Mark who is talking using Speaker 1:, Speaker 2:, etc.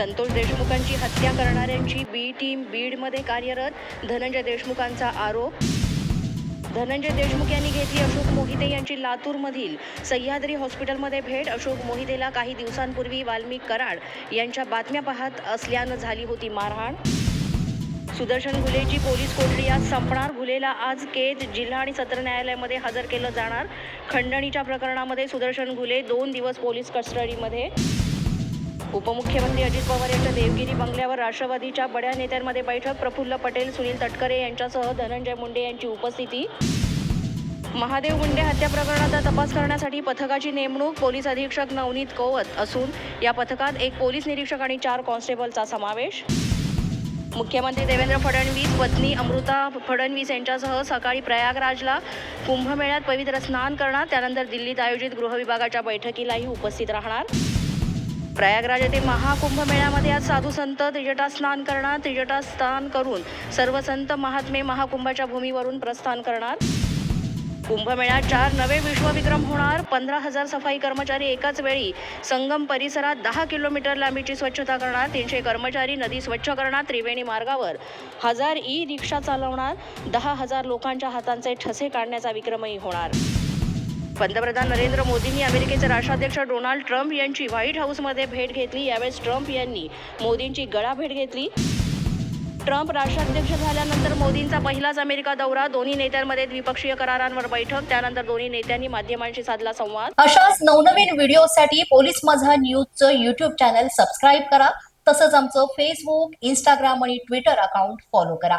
Speaker 1: संतोष देशमुखांची हत्या करणाऱ्यांची बी टीम बीडमध्ये कार्यरत धनंजय देशमुखांचा आरोप. धनंजय देशमुख यांनी घेतली अशोक मोहिते यांची लातूरमधील सह्याद्री हॉस्पिटलमध्ये भेट. अशोक मोहितेला काही दिवसांपूर्वी वाल्मिक कराड यांच्या बातम्या पाहत असल्यानं झाली होती मारहाण. सुदर्शन घुलेची पोलीस कोठडी आज संपणार? घुलेला आज केज जिल्हा आणि सत्र न्यायालयामध्ये हजर केलं जाणार. खंडणीच्या प्रकरणामध्ये सुदर्शन घुले दोन दिवस पोलीस कस्टडीमध्ये. उपमुख्यमंत्री अजित पवार यांच्या देवगिरी बंगल्यावर राष्ट्रवादीच्या बड्या नेत्यांमध्ये बैठक प्रफुल्ल पटेल सुनील तटकरे यांच्यासह धनंजय मुंडे यांची उपस्थिती. महादेव मुंडे हत्या प्रकरणाचा तपास करण्यासाठी पथकाची नेमणूक पोलीस अधीक्षक नवनीत कोवत असून या पथकात एक पोलीस निरीक्षक आणि चार कॉन्स्टेबलचा समावेश. मुख्यमंत्री देवेंद्र फडणवीस पत्नी अमृता फडणवीस यांच्यासह सकाळी प्रयागराजला कुंभमेळ्यात पवित्र स्नान करणार त्यानंतर दिल्लीत आयोजित गृहविभागाच्या बैठकीलाही उपस्थित राहणार. प्रयागराज येथे महाकुंभमेळ्यामध्ये आज साधू संत त्रिजटा स्नान करणार. त्रिजटा स्नान करून सर्व संत महात्मे महाकुंभाच्या भूमीवरून प्रस्थान करणार. कुंभमेळ्यात चार नवे विश्वविक्रम होणार. पंधरा हजार सफाई कर्मचारी एकाच वेळी संगम परिसरात दहा किलोमीटर लांबीची स्वच्छता करणार. तीनशे कर्मचारी नदी स्वच्छ करणार. त्रिवेणी मार्गावर हजार ई रिक्षा चालवणार. दहा हजार लोकांच्या हातांचे ठसे काढण्याचा विक्रमही होणार. पंतप्रधान नरेंद्र मोदींनी अमेरिकेचे राष्ट्राध्यक्ष डोनाल्ड ट्रम्प यांची व्हाईट हाऊसमध्ये भेट घेतली. यावेळेस ट्रम्प यांनी मोदींची गळा भेट घेतली. ट्रम्प राष्ट्राध्यक्ष झाल्यानंतर मोदींचा पहिलाच अमेरिका दौरा. दोन्ही नेत्यांमध्ये द्विपक्षीय करारांवर बैठक. त्यानंतर दोन्ही नेत्यांनी माध्यमांशी साधला संवाद.
Speaker 2: अशाच नवनवीन व्हिडिओसाठी पोलीस माझा न्यूजचं युट्यूब चॅनल सबस्क्राईब करा. तसंच आमचं फेसबुक इंस्टाग्राम आणि ट्विटर अकाउंट फॉलो करा.